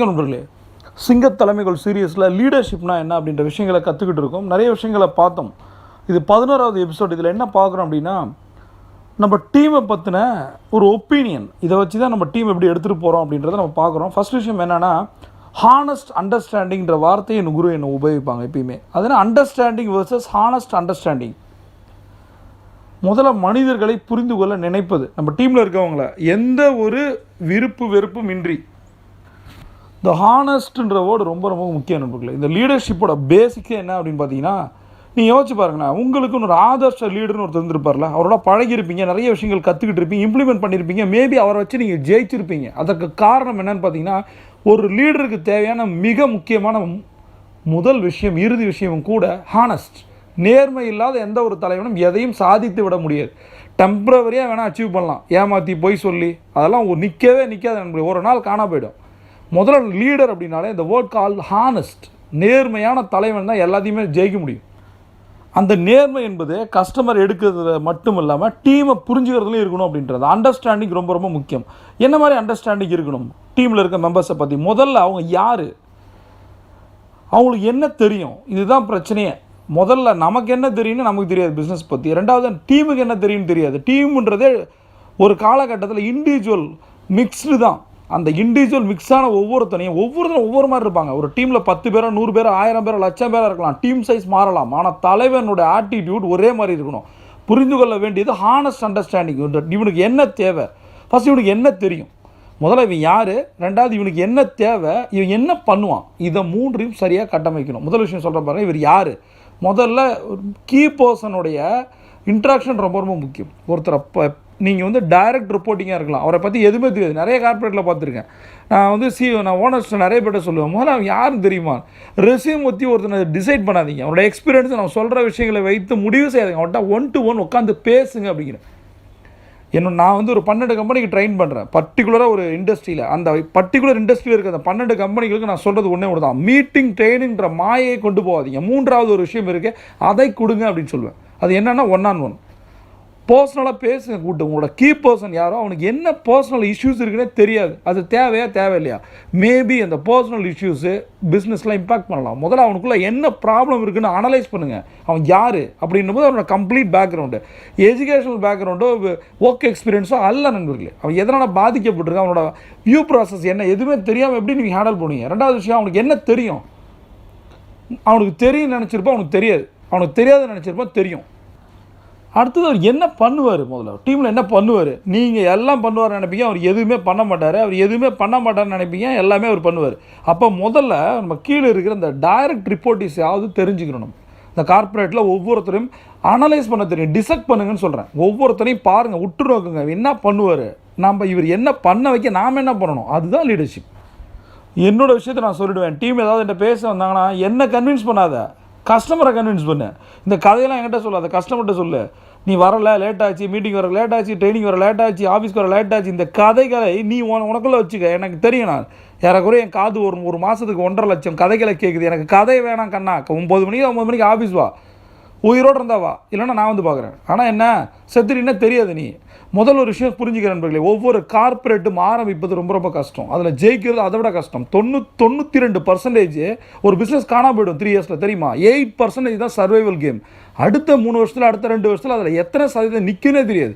வணக்கம் நண்பர்களே. சிங்கத் தலைமைகள் சீரியஸில் லீடர்ஷிப்னா என்ன அப்படின்ற விஷயங்களை கற்றுக்கிட்டு இருக்கோம். நிறைய விஷயங்களை பார்த்தோம். இது பதினோராவது எபிசோட் இதில் என்ன பார்க்குறோம் அப்படின்னா நம்ம டீமை பற்றின ஒரு ஒப்பீனியன் இதை வச்சு தான் நம்ம டீம் எப்படி எடுத்துகிட்டு போகிறோம் அப்படின்றத நம்ம பார்க்குறோம். ஃபர்ஸ்ட் விஷயம் என்னென்னா ஹானஸ்ட் அண்டர்ஸ்டாண்டிங்கிற வார்த்தையை என் குரு என்னை உபயோகிப்பாங்க எப்பயுமே. அதனால் அண்டர்ஸ்டாண்டிங் வர்சஸ் ஹானஸ்ட் அண்டர்ஸ்டாண்டிங் முதல்ல மனிதர்களை புரிந்து கொள்ள நினைப்பது. நம்ம டீமில் இருக்கவங்கள எந்த ஒரு விருப்பு வெறுப்பும் இன்றி இந்த ஹானஸ்ட்ன்ற வேர்டு ரொம்ப ரொம்ப முக்கியம் நண்பர்களே. இந்த லீடர்ஷிப்போட பேசிக்கே என்ன அப்படின்னு பார்த்தீங்கன்னா நீங்கள் யோசிச்சு பாருங்கண்ணா உங்களுக்குன்னு ஒரு ஆதர்ஷ லீடர்னு ஒருத்தர் இருந்திருப்பார்ல அவரோட பழகியிருப்பீங்க நிறைய விஷயங்கள் கற்றுக்கிட்டு இருப்பீங்க இம்ப்ளிமெண்ட் பண்ணியிருப்பீங்க மேபி அவரை வச்சு நீங்கள் ஜெயிச்சிருப்பீங்க. அதற்கு காரணம் என்னன்னு பார்த்தீங்கன்னா ஒரு லீடருக்கு தேவையான மிக முக்கியமான முதல் விஷயம் இறுதி விஷயமும் கூட ஹானஸ்ட் நேர்மை இல்லாத எந்த ஒரு தலைவனும் எதையும் சாதித்து விட முடியாது. டெம்ப்ரவரியாக வேணால் அச்சீவ் பண்ணலாம். ஏமாற்றி போய் சொல்லி அதெல்லாம் ஒரு நிற்கவே நிற்காது நண்பர்களே. ஒரு நாள் காணா போயிடும். முதல்ல லீடர் அப்படின்னாலே இந்த வேர்ட் கால் ஹானஸ்ட் நேர்மையான தலைவன் தான் எல்லாத்தையுமே ஜெயிக்க முடியும். அந்த நேர்மை என்பது கஸ்டமர் எடுக்கிறதுல மட்டும் இல்லாமல் டீமை புரிஞ்சுக்கிறதுலையும் இருக்கணும் அப்படின்றது. அண்டர்ஸ்டாண்டிங் ரொம்ப ரொம்ப முக்கியம். என்ன மாதிரி அண்டர்ஸ்டாண்டிங் இருக்கணும்? டீமில் இருக்க மெம்பர்ஸை பற்றி முதல்ல அவங்க யார்? அவங்களுக்கு என்ன தெரியும்? இதுதான் பிரச்சனையே. முதல்ல நமக்கு என்ன தெரியும்னு நமக்கு தெரியாது பிஸ்னஸ் பற்றி ரெண்டாவது டீமுக்கு என்ன தெரியும்னு தெரியாது. டீமுன்றதே ஒரு காலகட்டத்தில் இண்டிவிஜுவல் மிக்ஸ்டு தான். அந்த இண்டிவிஜுவல் மிக்ஸான ஒவ்வொருத்தனையும் ஒவ்வொருத்தரும் ஒவ்வொரு மாதிரி இருப்பாங்க. ஒரு டீமில் பத்து பேரோ நூறு பேரோ ஆயிரம் பேரோ லட்சம் பேராக இருக்கலாம். டீம் சைஸ் மாறலாம். ஆனால் தலைவனுடைய ஆட்டிடியூட் ஒரே மாதிரி இருக்கணும். புரிந்து கொள்ள வேண்டியது ஹானஸ்ட் அண்டர்ஸ்டாண்டிங் இவனுக்கு என்ன தேவை? ஃபஸ்ட் இவனுக்கு என்ன தெரியும்? முதல்ல இவன் யார்? ரெண்டாவது இவனுக்கு என்ன தேவை? இவன் என்ன பண்ணுவான்? இதை மூன்றையும் சரியாக கட்டமைக்கணும். முதல் விஷயம் சொல்கிற பாருங்க இவர் யார்? முதல்ல கீ பர்சனுடைய இன்ட்ராக்ஷன் ரொம்ப ரொம்ப முக்கியம். ஒருத்தரை நீங்கள் வந்து டைரக்ட் ரிப்போர்ட்டிங்காக இருக்கலாம். அவரை பற்றி எதுவுமே தெரியாது. நிறைய கார்ப்பரேட்டில் பார்த்துருக்கேன். நான் வந்து சி நான் ஓனர்ஸ் நிறைய பேர்ட்ட சொல்லுவேன். முதல்ல அவன் யாரும் தெரியுமா? ரெசியூம் பற்றி ஒருத்தனை டிசைட் பண்ணாதீங்க. அவனோட எக்ஸ்பீரியன்ஸ் நான் சொல்கிற விஷயங்களை வைத்து முடிவு செய்யாதீங்க. அவன்கிட்ட ஒன் டு ஒன் உட்காந்து பேசுங்க அப்படிங்கிறேன். என்ன நான் வந்து ஒரு பன்னெண்டு கம்பெனிக்கு ட்ரெயின் பண்ணுறேன் பர்டிகுலராக ஒரு இண்டஸ்ட்ரியில் அந்த பர்டிகுலர் இண்டஸ்ட்ரியில் இருக்க அந்த பன்னெண்டு கம்பெனிகளுக்கு நான் சொல்கிறது ஒன்றே ஒன்று தான். மீட்டிங் ட்ரெயினுன்ற மாயை கொண்டு போகாதீங்க. மூன்றாவது ஒரு விஷயம் இருக்குது அதை கொடுங்க அப்படின்னு சொல்லுவேன். அது என்னென்னா ஒன் ஆன் ஒன் பர்சனலாக பேசுங்க கூட்டம் உங்களோட கீ பர்சன் யாரோ அவனுக்கு என்ன பர்சனல் இஷ்யூஸ் இருக்குன்னே தெரியாது. அது தேவையா தேவையில்லையா? மேபி அந்த பர்சனல் இஷ்யூஸு பிஸ்னஸ்லாம் இம்பாக்ட் பண்ணலாம். முதல்ல அவனுக்குள்ளே என்ன ப்ராப்ளம் இருக்குன்னு அனலைஸ் பண்ணுங்கள் அவன் யார்? அப்படின்னும் போது அவனோட கம்ப்ளீட் பேக்ரவுண்டு எஜுகேஷனல் பேக்ரவுண்டோ ஒர்க் எக்ஸ்பீரியன்ஸோ அல்ல நண்பர்களே. அவன் எதனால் பாதிக்கப்பட்டிருக்கான்? அவனோட வியூ ப்ராசஸ் என்ன? எதுவுமே தெரியாமல் எப்படி நீங்கள் ஹேண்டில் பண்ணுவீங்க? ரெண்டாவது விஷயம் அவனுக்கு என்ன தெரியும்? அவனுக்கு தெரியும் நினச்சிருப்போம் அவனுக்கு தெரியாது. அவனுக்கு தெரியாத நினச்சிருப்பான் தெரியும். அடுத்தது அவர் என்ன பண்ணுவார் முதல்ல? டீமில் என்ன பண்ணுவார்? நீங்கள் எல்லாம் பண்ணுவார் நினைப்பீங்க அவர் எதுவுமே பண்ண மாட்டார். அவர் எதுவுமே பண்ண மாட்டார்னு நினைப்பீங்க எல்லாமே அவர் பண்ணுவார். அப்போ முதல்ல நம்ம கீழே இருக்கிற இந்த டைரக்ட் ரிப்போர்ட்டிஸாவது தெரிஞ்சுக்கணும் இந்த கார்ப்பரேட்டில் ஒவ்வொருத்தரையும் அனலைஸ் பண்ண தெரியும் டிசெக்ட் பண்ணுங்கன்னு சொல்கிறேன் ஒவ்வொருத்தரையும் பாருங்கள் உற்று நோக்குங்க என்ன பண்ணுவார்? நம்ம இவர் என்ன பண்ண வைக்க நாம் என்ன பண்ணணும்? அதுதான் லீடர்ஷிப் என்னோட விஷயத்தை நான் சொல்லிவிடுவேன் டீம் ஏதாவது என்கிட்ட பேச வந்தாங்கன்னா என்ன கன்வின்ஸ் பண்ணாத. கஸ்டமரை கன்வின்ஸ் பண்ணு. இந்த கதையெல்லாம் என்கிட்ட சொல்லாத கஸ்டமர்கிட்ட சொல்லு. நீ வரல லேட் ஆச்சு மீட்டிங் வர லேட் ஆச்சு ட்ரைனிங் வர லேட் ஆச்சு ஆஃபீஸ்க்கு வர லேட் ஆச்சு இந்த கதைகளை நீ உன உனக்குள்ளே வச்சுக்க. எனக்கு தெரியும் நான் ஏறக்குறைய என் காது ஒரு ஒரு மாதத்துக்கு ஒன்றரை லட்சம் கதைகளை கேட்குது எனக்கு கதை வேணாம் கண்ணா. ஒம்பது மணிக்கு ஒம்பது மணிக்கு ஆஃபீஸ் வா. உயிரோடு இருந்தாவா இல்லைன்னா நான் வந்து பார்க்குறேன். ஆனால் என்ன? செத்துறீன்னா தெரியாது நீ. முதல் ஒரு விஷயம் புரிஞ்சுக்கிறேன் நண்பர்களே ஒவ்வொரு கார்ப்பரேட்டும் ஆரம்பிப்பது ரொம்ப ரொம்ப கஷ்டம். அதில் ஜெயிக்கிறது அதை விட கஷ்டம். தொண்ணூ தொண்ணூற்றி ரெண்டு பர்சன்டேஜ் ஒரு பிஸ்னஸ் காணாம போயிடும் த்ரீ இயர்ஸில் தெரியுமா? எயிட் பர்சன்டேஜ் தான் சர்வைவல் கேம் அடுத்த மூணு வருஷத்தில் அடுத்த ரெண்டு வருஷத்தில் அதில் எத்தனை சதவீதம் நிற்குனே தெரியாது.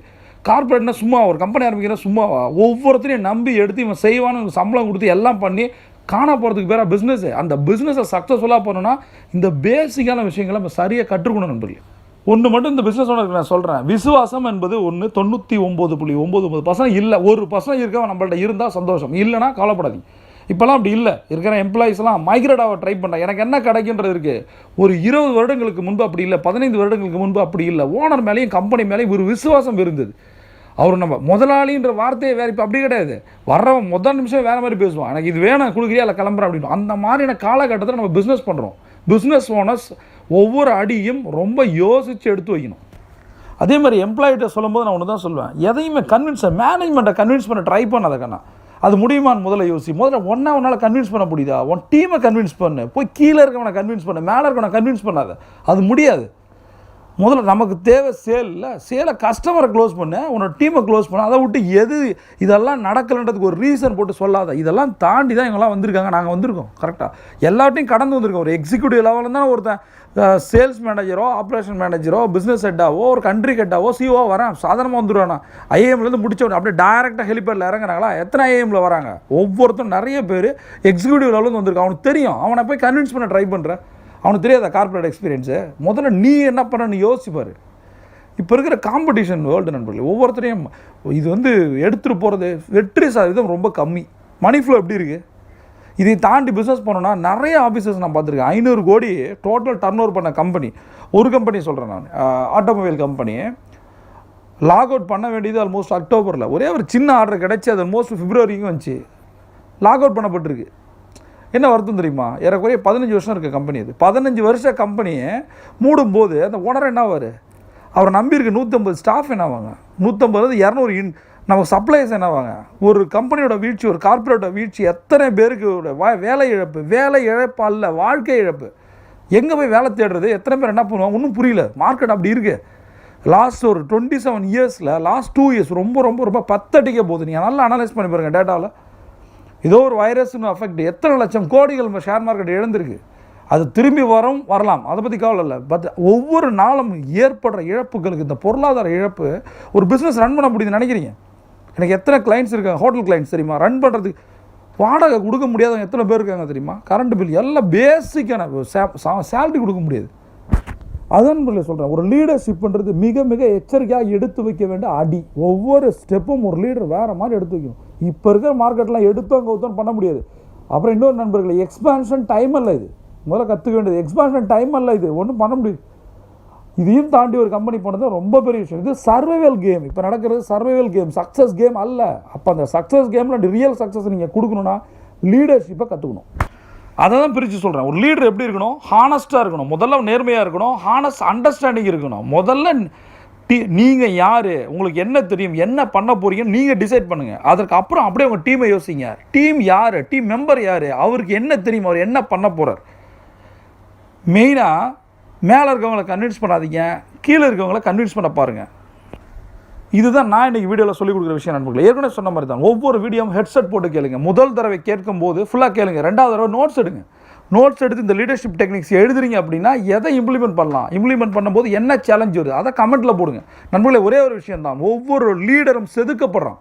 கார்ப்பரேட்னா சும்மா ஒரு கம்பெனி ஆரம்பிக்கிறா சும்மாவா? ஒவ்வொருத்தரையும் நம்பி எடுத்து இவன் செய்வான்னு சம்பளம் கொடுத்து எல்லாம் பண்ணி காணா போகிறதுக்கு பேராக பிஸ்னஸ் அந்த பிஸ்னஸை சக்ஸஸ்ஃபுல்லாக பண்ணணும்னா இந்த பேசிக்கான விஷயங்களை நம்ம சரியாக கற்றுக்கணும் நண்பர்களே. ஒன்று மட்டும் இந்த பிஸ்னஸ் ஓனருக்கு நான் சொல்கிறேன் விசுவாசம் என்பது ஒன்று தொண்ணூற்றி ஒம்பது புள்ளி ஒம்பது ஒம்பது பர்சன்ட் இல்லை. ஒரு பர்சன்ட் இருக்கவன் நம்மள்ட்ட இருந்தால் சந்தோஷம். இல்லைனா கவலைப்படாதீங்க. இப்போல்லாம் அப்படி இல்லை. இருக்கிற எம்ப்ளாயிஸ்லாம் மைக்ரேடாக ட்ரை பண்ணுறேன் எனக்கு என்ன கிடைக்குன்றது இருக்குது ஒரு இருபது வருடங்களுக்கு முன்பு அப்படி இல்லை. பதினைந்து வருடங்களுக்கு முன்பு அப்படி இல்லை. ஓனர் மேலேயும் கம்பெனி மேலேயும் ஒரு விசுவாசம் இருந்தது. அவர் நம்ம முதலாளின்ற வார்த்தையை வேறு இப்போ அப்படி கிடையாது. வர்றவன் முதல் நிமிஷம் வேறு மாதிரி பேசுவான். எனக்கு இது வேணும் கொடுக்குறியா இல்லை கிளம்புறேன் அப்படின்னு. அந்த மாதிரியான காலகட்டத்தில் நம்ம பிஸ்னஸ் பண்ணுறோம் பிஸ்னஸ் ஓனர்ஸ் ஒவ்வொரு அடியும் ரொம்ப யோசித்து எடுத்து வைக்கணும். அதே மாதிரி எம்ப்ளாயிட்ட சொல்லும்போது நான் ஒன்று தான் சொல்லுவேன். எதையுமே கன்வின்ஸ் மேனேஜ்மெண்ட்டை கன்வின்ஸ் பண்ண ட்ரை பண்ண கண்ணா. அது முடியுமான்னு முதல்ல யோசி. முதல்ல ஒன்றா உன்னால் கன்வின்ஸ் பண்ண முடியுதா? உன் டீமை கன்வின்ஸ் பண்ணு. போய் கீழே இருக்கவனை கன்வின்ஸ் பண்ணு. மேலே இருக்கவனை கன்வின்ஸ் பண்ணாத. அது முடியாது. முதல்ல நமக்கு தேவை சேல் இல்லை சேலை கஸ்டமரை க்ளோஸ் பண்ண உன்னோட டீமை க்ளோஸ் பண்ண அதை விட்டு எது இதெல்லாம் நடக்கலைன்றதுக்கு ஒரு ரீசன் போட்டு சொல்லாத. இதெல்லாம் தாண்டி தான் இவங்கெல்லாம் வந்திருக்காங்க நாங்கள் வந்திருக்கோம் கரெக்டாக எல்லாத்தையும் கடந்து வந்திருக்கோம். ஒரு எக்ஸிக்யூட்டிவ் லெவலில் தான் ஒருத்தன் சேல்ஸ் மேனேஜரோ ஆப்ரேஷன் மேனேஜரோ பிஸ்னஸ் ஹெட்டாவோ ஒரு கண்ட்ரி ஹெட்டாவோ சிஓ வரேன் சாதாரணமாக வந்துடுவேண்ணா ஐஏஎம்லேருந்து முடிச்சவன அப்படியே டேரெக்டாக ஹெலிபேடில் இறங்குறாங்களா? எத்தனை ஐஏஎம்ல வராங்க? ஒவ்வொருத்தரும் நிறைய பேர் எக்ஸிக்யூட்டிவ் லெவலில் வந்திருக்கான் அவனுக்கு தெரியும். அவனை போய் கன்வின்ஸ் பண்ண ட்ரை பண்ணுறேன் அவனுக்கு தெரியாத கார்ப்பரேட் எக்ஸ்பீரியன்ஸு முதல்ல நீ என்ன பண்ணன்னு யோசிப்பார் இப்போ இருக்கிற காம்படிஷன் வேர்ல்டு நண்பர்களே ஒவ்வொருத்தரையும் இது வந்து எடுத்துகிட்டு போகிறது வெற்றி சதவீதம் ரொம்ப கம்மி. மணி ஃப்ளோ எப்படி இருக்குது இதை தாண்டி பிஸ்னஸ் பண்ணோன்னா நிறைய ஆஃபீஸஸ் நான் பார்த்துருக்கேன். ஐநூறு கோடி டோட்டல் டர்ன் ஓவர் பண்ண கம்பெனி ஒரு கம்பெனி சொல்கிறேன் நான். ஆட்டோமொபைல் கம்பெனி லாக் அவுட் பண்ண வேண்டியது ஆல்மோஸ்ட் அக்டோபரில். ஒரே ஒரு சின்ன ஆர்டர் கிடச்சி அது ஆல்மோஸ்ட் ஃபிப்ரவரிக்கும் வந்துச்சு. லாக் அவுட் பண்ணப்பட்டிருக்கு. என்ன வருத்தம் தெரியுமா? ஏறக்குறைய பதினஞ்சு வருஷம் இருக்க கம்பெனி அது. பதினஞ்சு வருஷ கம்பெனியை மூடும்போது அந்த ஓனர் என்னவார்? அவரை நம்பியிருக்க நூற்றம்பது ஸ்டாஃப் என்னவாங்க? நூற்றம்பது இரநூறு இன் நம்ம சப்ளைஸ் என்னவாங்க? ஒரு கம்பெனியோட வீழ்ச்சி ஒரு கார்ப்பரேட்டோட வீழ்ச்சி எத்தனை பேருக்கு வா- வேலை இழப்பு வேலை இழப்பு அல்ல வாழ்க்கை இழப்பு. எங்கே போய் வேலை தேடுறது? எத்தனை பேர் என்ன பண்ணுவாங்க? ஒன்றும் புரியல. மார்க்கெட் அப்படி இருக்குது லாஸ்ட் ஒரு டுவெண்ட்டி செவன் இயர்ஸில் லாஸ்ட் டூ இயர்ஸ் ரொம்ப ரொம்ப ரொம்ப பத்தடிக்க போகுது. நீங்கள் நல்லா அனலைஸ் பண்ணி பாருங்கள் டேட்டாவில் ஏதோ ஒரு வைரஸ்னு அஃபெக்ட் எத்தனை லட்சம் கோடிகள் நம்ம ஷேர் மார்க்கெட் எழுந்திருக்கு அது திரும்பி வரும் வரலாம். அதை பற்றி கவலை இல்லை. பட் ஒவ்வொரு நாளும் ஏற்படுற இழப்புகளுக்கு இந்த பொருளாதார இழப்பு ஒரு பிஸ்னஸ் ரன் பண்ண முடியுதுன்னு நினைக்கிறீங்க? எனக்கு எத்தனை கிளைண்ட்ஸ் இருக்காங்க? ஹோட்டல் கிளைண்ட்ஸ் தெரியுமா? ரன் பண்ணுறதுக்கு வாடகை கொடுக்க முடியாதவங்க எத்தனை பேர் இருக்காங்க தெரியுமா? கரண்ட் பில் எல்லாம் பேசிக்கான சேலரி கொடுக்க முடியாது. அதான் சொல்கிறேன் ஒரு லீடர்ஷிப்ன்றது மிக மிக எச்சரிக்கையாக எடுத்து வைக்க வேண்டிய அடி. ஒவ்வொரு ஸ்டெப்பும் ஒரு லீடர் வேறு மாதிரி எடுத்து வைக்கணும். இப்போ இருக்கிற மார்க்கெட்லாம் எடுத்தோம் கவுத்தோம் பண்ண முடியாது. அப்புறம் இன்னொரு நண்பர்களே எக்ஸ்பான்ஷன் டைம் அல்ல இது. முதல்ல கற்றுக்க வேண்டியது எக்ஸ்பான்ஷன் டைம் அல்ல இது. ஒன்றும் பண்ண முடியாது. இதையும் தாண்டி ஒரு கம்பெனி போனது ரொம்ப பெரிய விஷயம். இது சர்வைவல் கேம் இப்போ நடக்கிறது சர்வைவல் கேம் சக்ஸஸ் கேம் அல்ல. அப்போ அந்த சக்ஸஸ் கேமில் ரியல் சக்ஸஸ் நீங்கள் கொடுக்கணும்னா லீடர்ஷிப்பை கற்றுக்கணும் அதை தான் பிரித்து சொல்கிறேன் ஒரு லீடர் எப்படி இருக்கணும்? ஹானஸ்ட்டாக இருக்கணும். முதல்ல நேர்மையாக இருக்கணும். ஹானஸ்ட் அண்டர்ஸ்டாண்டிங் இருக்கணும். முதல்ல டீ நீங்கள் யார்? உங்களுக்கு என்ன தெரியும்? என்ன பண்ண போகிறீங்கன்னு நீங்கள் டிசைட் பண்ணுங்கள் அதற்கு அப்புறம் அப்படியே உங்கள் டீமை யோசிங்க. டீம் யார்? டீம் மெம்பர் யார்? அவருக்கு என்ன தெரியும்? அவர் என்ன பண்ண போகிறார் மெயினாக மேலே இருக்கவங்களை கன்வின்ஸ் பண்ணாதீங்க. கீழே இருக்கவங்கள கன்வின்ஸ் பண்ண பாருங்கள் இதுதான் நான் இன்னைக்கு வீடியோவில் சொல்லிக் கொடுக்குற விஷயம் நண்பர்கள். ஏற்கனவே சொன்ன மாதிரி தான். ஒவ்வொரு வீடியோவும் ஹெட்செட் போட்டு கேளுங்க. முதல் தடவை கேட்கும்போது ஃபுல்லாக கேளுங்க. ரெண்டாவது தடவை நோட்ஸ் எடுங்க. நோட்ஸ் எடுத்து இந்த லீடர்ஷிப் டெக்னிக்ஸ் எழுதுறீங்க அப்படின்னா எதை இம்ப்ளிமெண்ட் பண்ணலாம்? இம்ப்ளிமெண்ட் பண்ணும்போது என்ன சேலஞ்ச் வருது? அதை கமெண்ட்டில் போடுங்க. நண்பர்களே ஒரே ஒரு விஷயம் தான் ஒவ்வொரு லீடரும் செதுக்கப்படுறான்.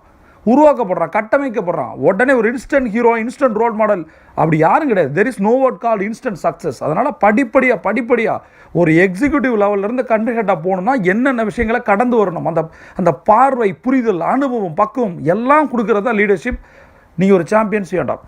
உருவாக்கப்படுறான் கட்டமைக்கப்படுறான். உடனே ஒரு instant hero instant role model அப்படி யாரும் கிடையாது. There is no what call instant success அதனால் படிப்படியாக படிப்படியாக ஒரு எக்ஸிக்யூட்டிவ் லெவல்லேருந்து கண்ட்ரி ஹெட்டாக போகணும்னா என்னென்ன விஷயங்களை கடந்து வரணும்? அந்த அந்த பார்வை புரிதல் அனுபவம் பக்குவம் எல்லாம் கொடுக்குறது தான் லீடர்ஷிப் நீங்கள் ஒரு சாம்பியன்ஸ் வேண்டாம்